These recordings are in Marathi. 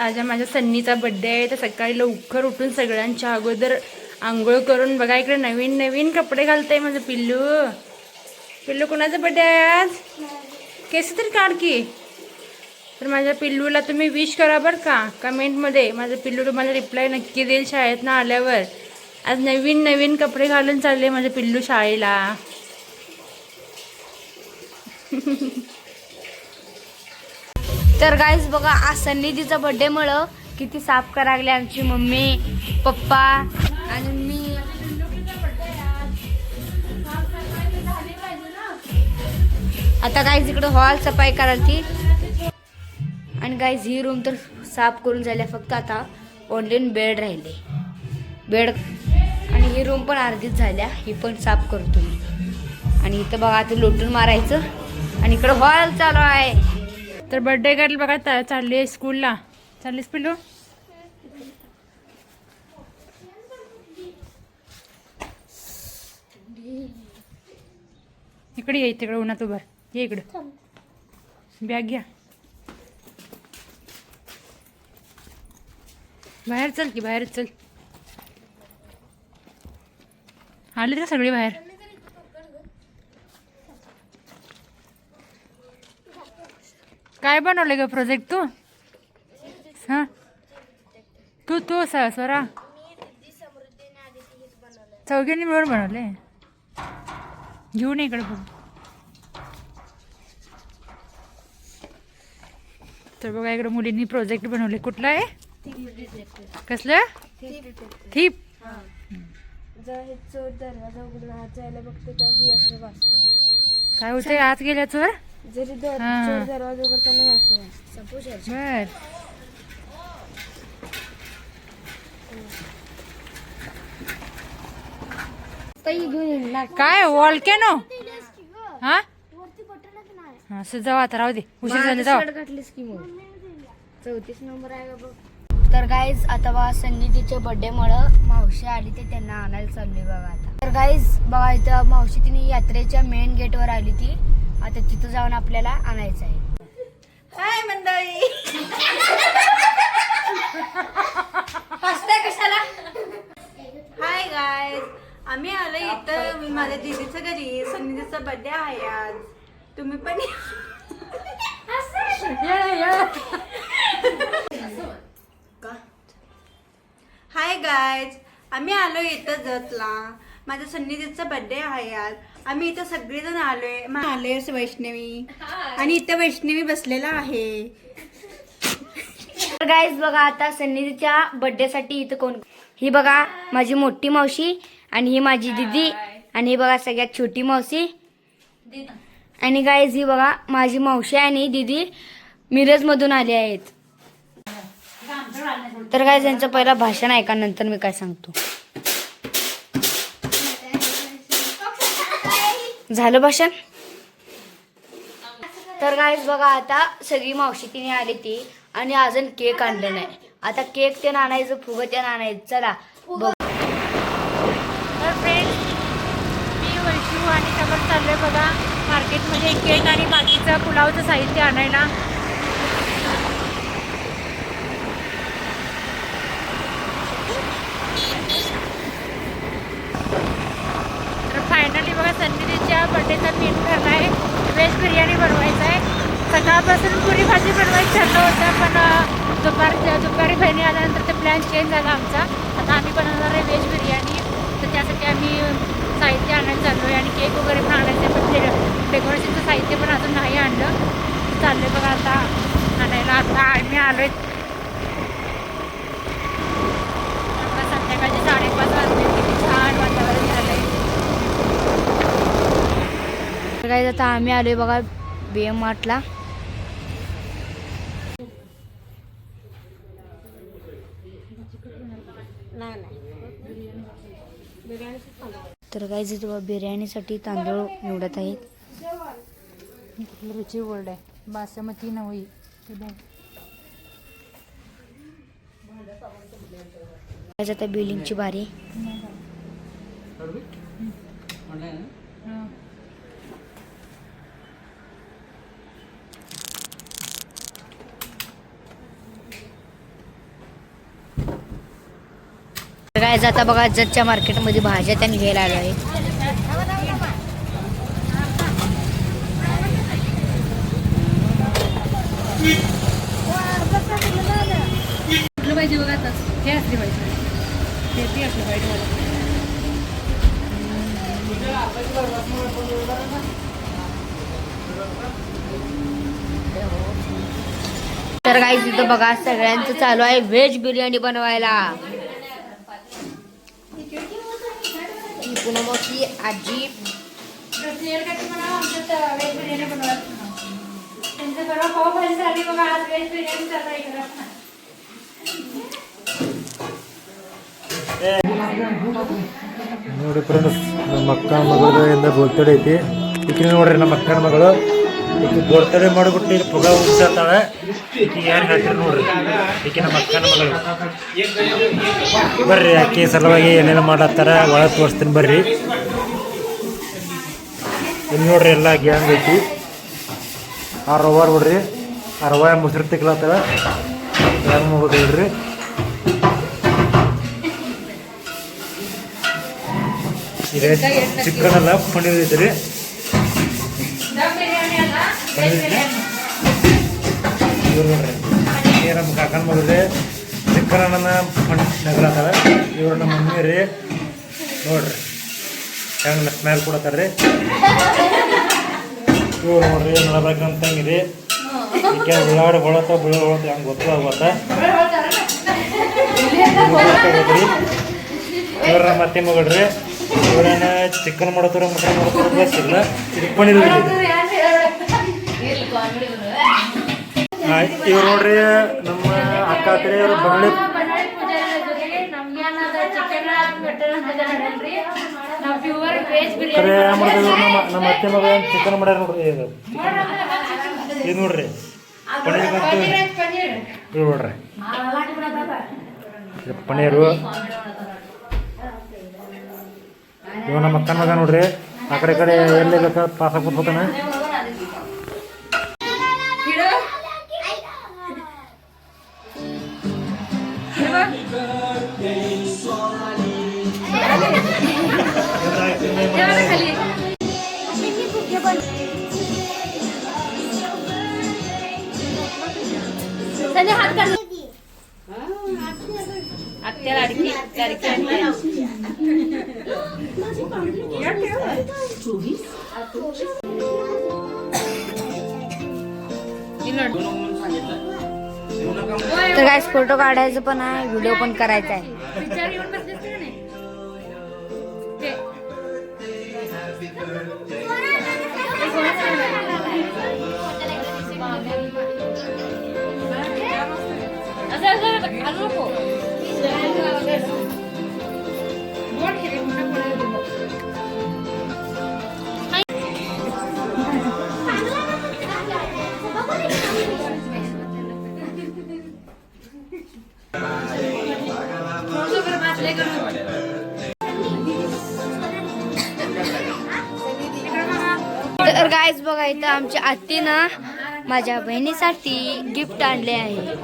आज माझ्या सन्नीचा बड्डे आहे तर सकाळी लवकर उठून सगळ्यांच्या अगोदर आंघोळ करून बघा इकडे नवीन नवीन कपडे घालतंय माझं पिल्लू. पिल्लू कोणाचा बड्डे आहे आज? केस तरी काढ की. तर माझ्या पिल्लूला तुम्ही विश करा बरं का कमेंटमध्ये माझं पिल्लू तुम्हाला रिप्लाय नक्की देईल शाळेत ना आल्यावर. आज नवीन नवीन कपडे घालून चालले माझं पिल्लू शाळेला. तर गाईज बघा आज सन्निधीचा बर्थडे किती साफ करायला लागले आमची मम्मी पप्पा आणि मी. आता गाईज इकडे हॉल सफाई करायला ती आणि गाईज ही रूम तर साफ करून झाल्या फक्त आता ऑनलाईन बेड राहिले. बेड आणि ही रूम पण अर्धीच झाल्या ही पण साफ करतो मी. आणि इथं बघा आता लोटून मारायचं. आणि इकडं हॉल चालू आहे. तर बर्थडे गर्ल बघा चा- चालली आहे स्कूलला चाललीस पिल्लू? इकडे ये तिकडे उन्हात उभार ये इकडं. बॅग घ्या. बाहेर चल की बाहेर चल. आले का सगळे बाहेर? काय बनवले ग प्रोजेक्ट तू? हा? तू तू स- स्वरा चौघींनी मिळून बनवले घेऊन इकडे बघ. तर बघा इकडे मुलींनी प्रोजेक्ट बनवले कुठला आहे? कसलं? थीप. जर हे चोर दरवाजा उघडून आत जायला बघते तर ही असं वाचतं काय होतंय आत गेल्या चोर जरी दर हा. चोर दरवाजा उघडताना असं वाचतं सपोज बर. घेऊन येईल ना काय वॉलकॅनो? हा? हा असं जाऊ आता राहू दे. उशीर झाले जाऊ. घातलीस की मग? चौतीस नंबर आहे का बघ. तर गाईज आता बघा सन्निधीच्या बर्थडे मुळे मावशी आली ते त्यांना आणायला चालली बघा आता. तर गाईज बघा इथं मावशी तिने यात्रेच्या मेन गेटवर आली ती आता तिथं जाऊन आपल्याला आणायचं आहे. हाय मंडळी. हसताय कशाला? हाय गायज आम्ही आलो इथं. माझ्या दिदीचं घरी. सन्निधीचा बर्थडे आहे आज. तुम्ही पण हाय गायज आम्ही आलो इथं जतला. माझ्या सन्निधीचा बर्थडे आहे आज. आम्ही इथं सगळेजण आलोय. आलोय वैष्णवी. आणि इथं वैष्णवी बसलेला आहे. तर गाईज बघा आता सन्निधीच्या बर्थडे साठी इथं कोण ही बघा माझी मोठी मावशी आणि ही माझी दिदी आणि ही बघा सगळ्यात छोटी मावशी. आणि गाईज ही बघा माझी मावशी आणि दिदी मिरज मधून आले आहेत. तर काय त्यांचं पहिलं भाषण ऐका नंतर मी काय सांगतो. झालं भाषण? तर गाईज बघा आता सगळी मावशी तिने आली ती आणि अजून केक आणलं नाही. आता केक ते आणायचं फुगं ते आणायचं. चला बघ. तर फ्रेंड्स मी वैशू आणि समोर चाललोय बघा. मार्केटमध्ये केक आणि बाकीचं पुलावचं साहित्य आणायला. तर फायनली बघा सन्निधीच्या बर्थडेचा मेनू ठरला आहे व्हेज बिर्याणी बनवायचं आहे सकाळपासून पुरी भाजी बनवायची ठरलं होतं पण दुपार दुपारच्या दुपारी बहिणी आल्यानंतर ते प्लॅन चेंज झाला आमचा. आता आम्ही बनवणार आहे व्हेज बिर्याणी तर त्यासाठी आम्ही साहित्य आणायला चाललो आहे आणि केक वगैरे पण आणायचं आहे पण ते डेकोरेशनचं साहित्य पण अजून नाही आणलं. चाललं आहे बघा आता आणायला. आता आम्ही आलो आहे संध्याकाळचे साडेपाच वाजले किती छान वातावरण झालं आहे तर काय आता आम्ही आलोय बघा बी एम मार्टला तर काय तिथं बिर्याणीसाठी तांदूळ निवडत आहेत. रुची गोल्ड आहे. बासमती नवई. आता बिलिंगची बारी. काय जाता बघा जतच्या मार्केटमध्ये भाज्या त्यांनी घ्यायला आलो आहे कुठलं पाहिजे बघा आता? हे असली पाहिजे. ते ती असली पाहिजे मला. तर काही तिथं बघा सगळ्यांचं चालू आहे व्हेज बिर्याणी बनवायला. आहे इकडं ನೋಡಿ ಫ್ರೆಂಡ್ಸ್ ನಮ್ಮ ಅಕ್ಕ ಮಗಳಿಂದ ಬೋರ್ತಡೇ ಐತಿ ಈಕಿನ ನೋಡ್ರಿ ನಮ್ಮ ಅಕ್ಕನ ಮಗಳು ಈಕಿ ಬೋರ್ತಡೇ ಮಾಡಿಬಿಟ್ಟು ಇಲ್ಲಿ ಪುಗ ಉಡ್ಸತ್ತಾಳೆ ಈಕೆ ಏನು ಹೇಳ್ತೀರಿ ನೋಡ್ರಿ. ಈಕೆ ನಮ್ಮ ಅಕ್ಕನ ಮಗಳು. ಬರ್ರಿ ಆಕೆ ಸಲುವಾಗಿ ಏನೇನು ಮಾಡತ್ತಾರ, ಒಳ ತೋರಿಸ್ತೀನಿ ಬರ್ರಿ. ಇಲ್ಲಿ ನೋಡ್ರಿ ಎಲ್ಲ ಗ್ಯಾಂಗ್ ಐತಿ. ಆ ರವ ಬಿಡ್ರಿ. ಆ ರವ ಮೊಸರು ತಿಕ್ಲತ್ತಾಳ ಗ್ಯಾಂಗ್ ಮುಗಿದು ಹೇಳ್ರಿ ಚಿಕ್ಕನಲ್ಲ ಅಲ್ಲ ಪನ್ನೀರ್ ಐತ್ರಿ. ಇವ್ರು ನೋಡ್ರಿ ಈ ನಮ್ಮ ಕಾಕನ ಮಗಳ್ರಿ ಚಿಕನ್ ಅನ್ನ ನಗರ ಅದಾರ ಇವ್ರು ನಮ್ಮ ಮಮ್ಮಿ ರೀ ನೋಡ್ರಿ ಹೆಂಗೆ ಸ್ಮೆಲ್ ಕೊಡತ್ತಾರ್ರಿ ಇವ್ರು ನೋಡ್ರಿ ನಡಬೇಕಂತ ತಂಗಿರಿ ಈಕೆ ಉಳ್ಳಾಗಡೆ ಹೊಳತ್ತ ಬೀಳ ಹೊಳತ್ತ ಹಂಗೆ ಗೊತ್ತದ ಗೊತ್ತ ಗೊತ್ತಾಗತ್ರಿ ಇವ್ರ ನಮ್ಮ ಅತ್ತೆ ಮಗಳ್ರಿ ಇವ್ರೇನ ಚಿಕನ್ ಮಾಡತ್ತಾರ ಮಟನ್ ಮಾಡತ್ತಾರ ಗೊತ್ತಿಲ್ಲ ಇದು ನೋಡ್ರಿ, ನಮ್ಮ ಅಕ್ಕ ಅವರು ಬಂಗ್ಲೆ ಕರೆ ಮಾಡಿದ್ರು ನಮ್ಮ ನಮ್ಮ ಅತ್ತೆ ಮಗ ಚಿಕನ್ ಮಾಡ್ಯಾರ ನೋಡ್ರಿ? ಇದು ಇದು ನೋಡ್ರಿ. ಪನ್ನೀರ್ ನೋಡ್ರಿ. ಪನ್ನೀರು. ಇವ ನಮ್ಮ ಅಕ್ಕನ ಮಗ ನೋಡ್ರಿ. ಆ ಕಡೆ ಕಡೆ ಎಲ್ಲಿ ಬೇಕಾದ್ರೆ ಪಾಸ್ ಹಾಕ್ಬಿಡ್ಬೇಕನ आत्या लाडकी लाडकी चोवीस? तर काय फोटो काढायचं पण आहे व्हिडिओ पण करायचा आहे. तर गायच बघा इथं आमच्या आत्तीनं माझ्या बहिणीसाठी गिफ्ट आणले आहे.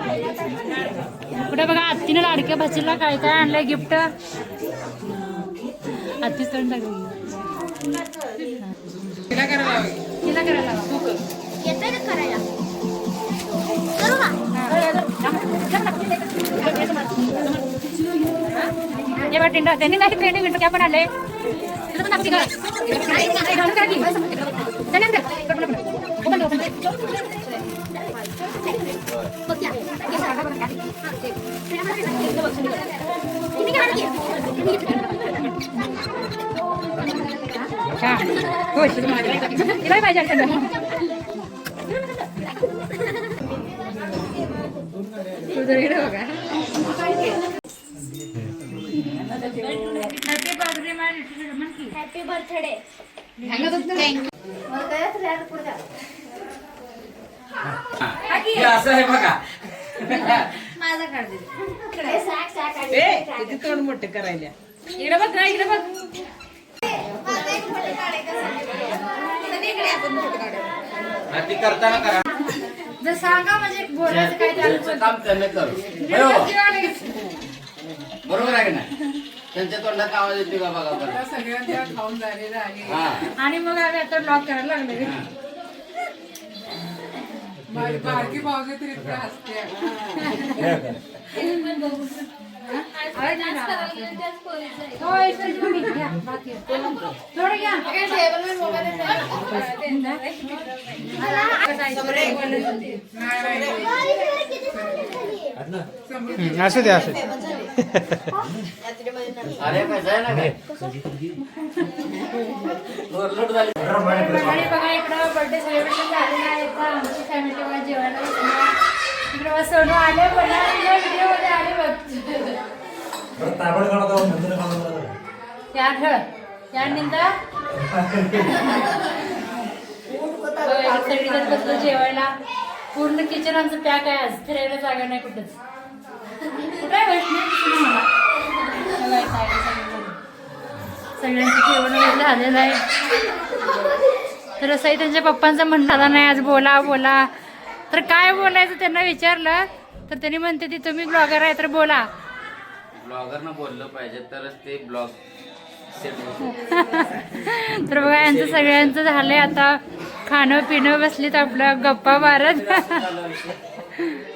कुठे बघा आत्तीने लाडक्या भाचीला काय काय आणलंय गिफ्ट आत्तीच तोंड तिला करायला त्यांनी नाही ट्रेंडिंग गिफ्ट काय पण आणले तुला पण दाखवते का? घालून काय की? त्यांनी आणलं. पट, पट, पट. ओपन कर, ओपन कर. हा. माझं. ना. बघा. असं आहे बघा ए किती तोंड मोठे करायला. इकडे बघ ना, इकडे बघ. ती करताना करा. जर सांगा म्हणजे बोलायचं काय काम त्याने कर. होय हो. बरोबर आहे की नाही? त्यांच्या तोंडात आवाज येते का बघा बरं? सगळ्यांच्या खाऊन झालेलं आहे. हा. आणि मग आम्ही आता ब्लॉग करायला लागले माझी बारकी भावगे तरी हो. असू दे असू अरे बघा इकडं बर्थडे सेलिब्रेशन झालेलं आहे. आमची फॅमिली बघा जेवायला. इकडे सोनू आले पण व्हिडिओमध्ये आले बघ. त्या निंदा. सगळीजण बसलो जेवायला. पूर्ण किचन आमचं पॅक आहे. आज फिरायला जागा नाही कुठंच. कुठं आहे वैष्णवी? मला. सगळ्यांचं जेवण झालेलं आहे. तर असंही त्यांच्या पप्पांचं म्हणणं झालं नाही आज बोला बोला. तर काय बोलायचं त्यांना विचारलं तर त्यांनी म्हणते ती तुम्ही ब्लॉगर आहे तर बोला. ब्लॉगरनं बोललं पाहिजे तरच ते ब्लॉग सेट तर बघा यांचं सगळ्यांचं झालंय आता. खाणं पिणं बसलीत आपलं गप्पा मारत.